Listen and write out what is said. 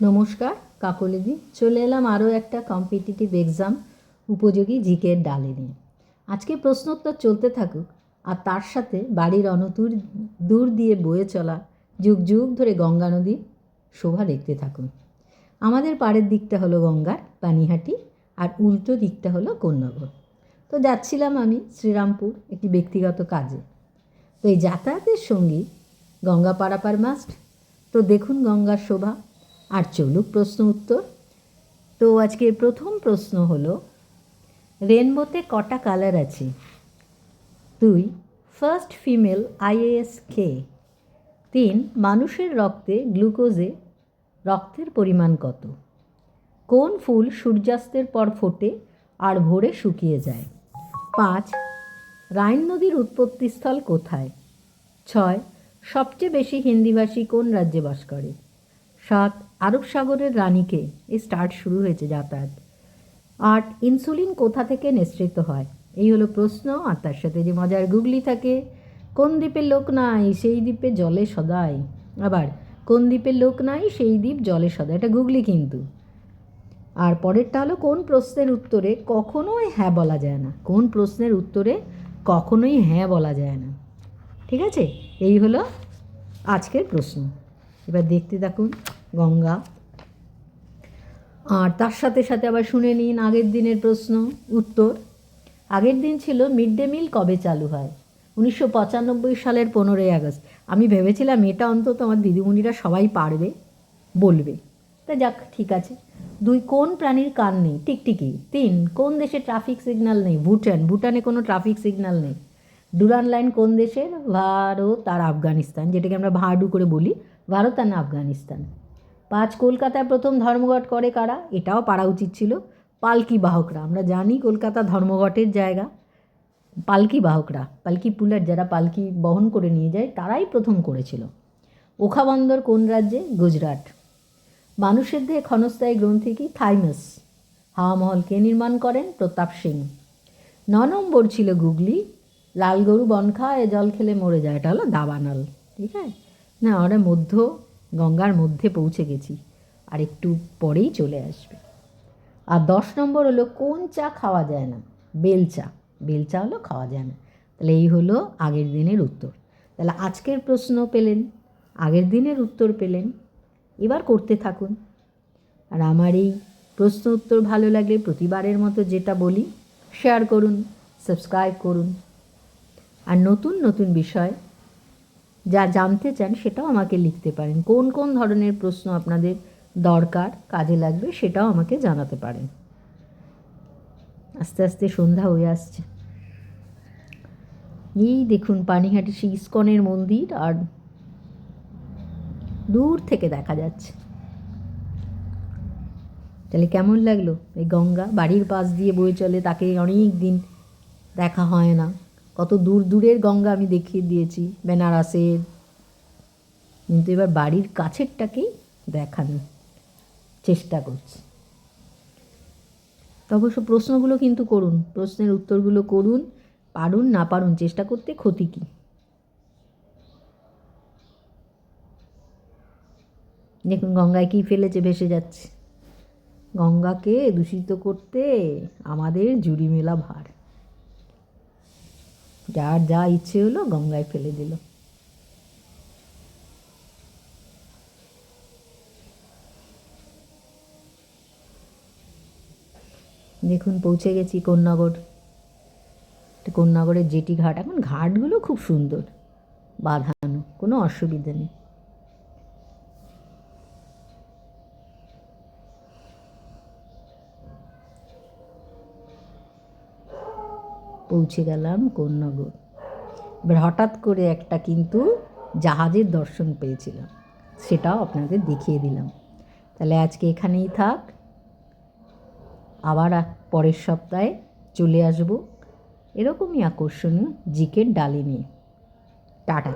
নমস্কার, কাকলিদি। চলে এলাম আরও একটা কম্পিটিটিভ এক্সাম উপযোগী জিকের ডালে নিয়ে। আজকে প্রশ্নোত্তর চলতে থাকুক আর তার সাথে বাড়ির অনতুর দূর দিয়ে বয়ে চলা যুগ যুগ ধরে গঙ্গা নদীর শোভা দেখতে থাকুন। আমাদের পাড়ের দিকটা হলো গঙ্গার পানিহাটি আর উল্টো দিকটা হলো কোন্নগর। তো যাচ্ছিলাম আমি শ্রীরামপুর একটি ব্যক্তিগত কাজে। তো এই যাতায়াতের সঙ্গী গঙ্গা পারাপার মাস্ট তো দেখুন গঙ্গার শোভা। আর চলুক প্রশ্ন উত্তর। তো আজকে প্রথম প্রশ্ন হলো, রেনবোতে কটা কালার আছে? দুই, ফার্স্ট ফিমেল আইএএস কে? তিন, মানুষের রক্তে গ্লুকোজে রক্তের পরিমাণ কত? কোন ফুল সূর্যাস্তের পর ফোটে আর ভোরে শুকিয়ে যায়? পাঁচ, রাইন নদীর উৎপত্তিস্থল কোথায়? ছয়, সবচেয়ে বেশি হিন্দিভাষী কোন রাজ্যে বাস করে? সাত আরব সাগরের রানীকে এই স্টার্ট শুরু হয়েছে যাতায়াত। আর ইনসুলিন কোথা থেকে নিঃসৃত হয়? এই হলো প্রশ্ন, আর তার সাথে যে মজার গুগলি থাকে, কোন দ্বীপের লোক নাই, সেই দ্বীপে জলে সদাই। আবার, কোন দ্বীপের লোক নাই, সেই দ্বীপ জলে সদাই। এটা গুগলি কিন্তু। আর পরেরটা হলো, কোন প্রশ্নের উত্তরে কখনোই হ্যাঁ বলা যায় না। কোন প্রশ্নের উত্তরে কখনোই হ্যাঁ বলা যায় না। ঠিক আছে? এই হলো আজকের প্রশ্ন। এবার দেখতে থাকুন। গঙ্গা। আর তার সাথে সাথে আবার শুনে নিন আগের দিনের প্রশ্ন, উত্তর। আগের দিন ছিল মিড ডে মিল কবে চালু হয়? উনিশশো পঁচানব্বই সালের পনেরোই আগস্ট। আমি ভেবেছিলাম এটা অন্তত আমার দিদিমণিরা সবাই পারবে, বলবে। তা যাক, ঠিক আছে। দুই, কোন প্রাণীর কান নেই? টিকটিকি তিন, কোন দেশে ট্রাফিক সিগন্যাল নেই? ভুটান। ভুটানে কোনো ট্রাফিক সিগন্যাল নেই। ডুরান লাইন কোন দেশের? ভারত আর আফগানিস্তান, যেটাকে আমরা ভাডু করে বলি। ভারত আর আফগানিস্তান। পাঁচ কলকাতায় প্রথম ধর্মঘট করে কারা? এটাও পারা উচিত ছিল। পালকি বাহকরা, আমরা জানি কলকাতা ধর্মঘটের জায়গা। পালকি বাহকরা, পালকি পুলার যারা পালকি বহন করে নিয়ে যায়, তারাই প্রথম করেছিল। ওখা বন্দর কোন রাজ্যে? গুজরাট। মানুষের দেহে ক্ষণস্থায়ী গ্রন্থি কি? থাইমাস। হাওয়া মহল কে নির্মাণ করেন? প্রতাপ সিং। ন নম্বর ছিল গুগলি। লাল গরু বনখা এ জল খেলে মরে যায়। এটা হলো দাবানল, ঠিক আছে? না আমরা মধ্য গঙ্গার মধ্যে পৌঁছে গেছি, আর একটু পরেই চলে আসবে। আর দশ নম্বর হলো, কোন চা খাওয়া যায় না? বেল চা। বেল চা হলো খাওয়া যায় না। তাহলে এই হলো আগের দিনের উত্তর। তাহলে আজকের প্রশ্ন পেলেন, আগের দিনের উত্তর পেলেন। এবার করতে থাকুন। আর আমার এই প্রশ্ন উত্তর ভালো লাগলে প্রতিবারের মতো যেটা বলি শেয়ার করুন সাবস্ক্রাইব করুন। আর নতুন নতুন বিষয় যা জানতে চান সেটাও আমাকে লিখতে পারেন। কোন কোন ধরনের প্রশ্ন আপনাদের দরকার, কাজে লাগবে সেটাও আমাকে জানাতে পারেন। আস্তে আস্তে সন্ধ্যা হয়ে আসছে। এই দেখুন, পানিহাটি সেই ইস্কনের মন্দির আর দূর থেকে দেখা যাচ্ছে। তাহলে কেমন লাগল? এই গঙ্গা বাড়ির পাশ দিয়ে বয়ে চলে, তাকে অনেক দিন দেখা হয় না। কত দূর দূরের গঙ্গা আমি দেখিয়ে দিয়েছি, বেনারসের। কিন্তু এবার বাড়ির কাছেরটাকেই দেখানোর চেষ্টা করছি। অবশ্য প্রশ্নগুলো কিন্তু করুন, প্রশ্নের উত্তরগুলো করুন, পারুন না পারুন, চেষ্টা করতে ক্ষতি কী? দেখুন, গঙ্গায় কী ফেলেছে, ভেসে যাচ্ছে। গঙ্গাকে দূষিত করতে আমাদের জুড়ি মেলা ভার। যার যা ইচ্ছে হলো গঙ্গায় ফেলে দিল। দেখুন, পৌঁছে গেছি কোন্নগর। কোন্নগরের জেটি ঘাট এখন ঘাটগুলো খুব সুন্দর, বাঁধানো, কোনো অসুবিধা নেই। পৌঁছে গেলাম কোন্নগর। এবার হঠাৎ করে একটা কিন্তু জাহাজের দর্শন পেয়েছিলাম। সেটাও আপনাদের দেখিয়ে দিলাম। তাহলে আজকে এখানেই থাক। আবার পরের সপ্তাহে চলে আসব। এরকমই আকর্ষণীয় জিকের ডালি নিয়ে। টাটা।